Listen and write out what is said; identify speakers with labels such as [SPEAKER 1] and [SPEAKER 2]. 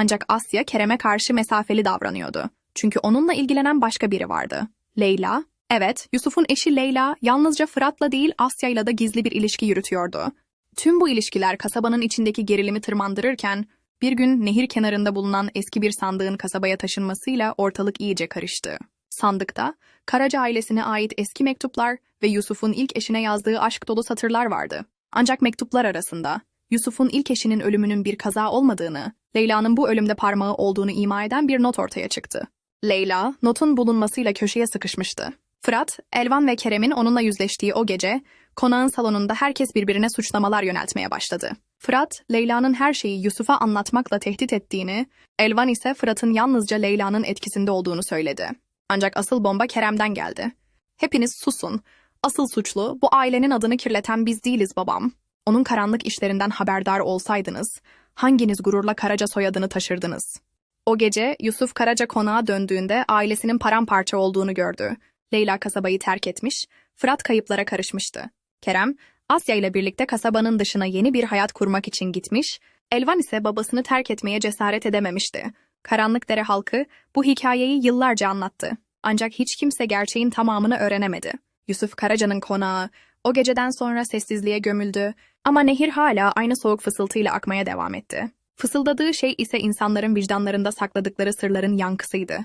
[SPEAKER 1] Ancak Asya Kerem'e karşı mesafeli davranıyordu. Çünkü onunla ilgilenen başka biri vardı. Leyla, evet Yusuf'un eşi Leyla yalnızca Fırat'la değil Asya'yla da gizli bir ilişki yürütüyordu. Tüm bu ilişkiler kasabanın içindeki gerilimi tırmandırırken bir gün nehir kenarında bulunan eski bir sandığın kasabaya taşınmasıyla ortalık iyice karıştı. Sandıkta Karaca ailesine ait eski mektuplar ve Yusuf'un ilk eşine yazdığı aşk dolu satırlar vardı. Ancak mektuplar arasında Yusuf'un ilk eşinin ölümünün bir kaza olmadığını, Leyla'nın bu ölümde parmağı olduğunu ima eden bir not ortaya çıktı. Leyla, notun bulunmasıyla köşeye sıkışmıştı. Fırat, Elvan ve Kerem'in onunla yüzleştiği o gece, konağın salonunda herkes birbirine suçlamalar yöneltmeye başladı. Fırat, Leyla'nın her şeyi Yusuf'a anlatmakla tehdit ettiğini, Elvan ise Fırat'ın yalnızca Leyla'nın etkisinde olduğunu söyledi. Ancak asıl bomba Kerem'den geldi. Hepiniz susun. Asıl suçlu bu ailenin adını kirleten biz değiliz babam. Onun karanlık işlerinden haberdar olsaydınız, hanginiz gururla Karaca soyadını taşırdınız? O gece Yusuf Karaca konağa döndüğünde ailesinin paramparça olduğunu gördü. Leyla kasabayı terk etmiş, Fırat kayıplara karışmıştı. Kerem, Asya ile birlikte kasabanın dışına yeni bir hayat kurmak için gitmiş, Elvan ise babasını terk etmeye cesaret edememişti. Karanlıkdere halkı bu hikayeyi yıllarca anlattı. Ancak hiç kimse gerçeğin tamamını öğrenemedi. Yusuf Karaca'nın konağı o geceden sonra sessizliğe gömüldü ama nehir hala aynı soğuk fısıltıyla akmaya devam etti. Fısıldadığı şey ise insanların vicdanlarında sakladıkları sırların yankısıydı.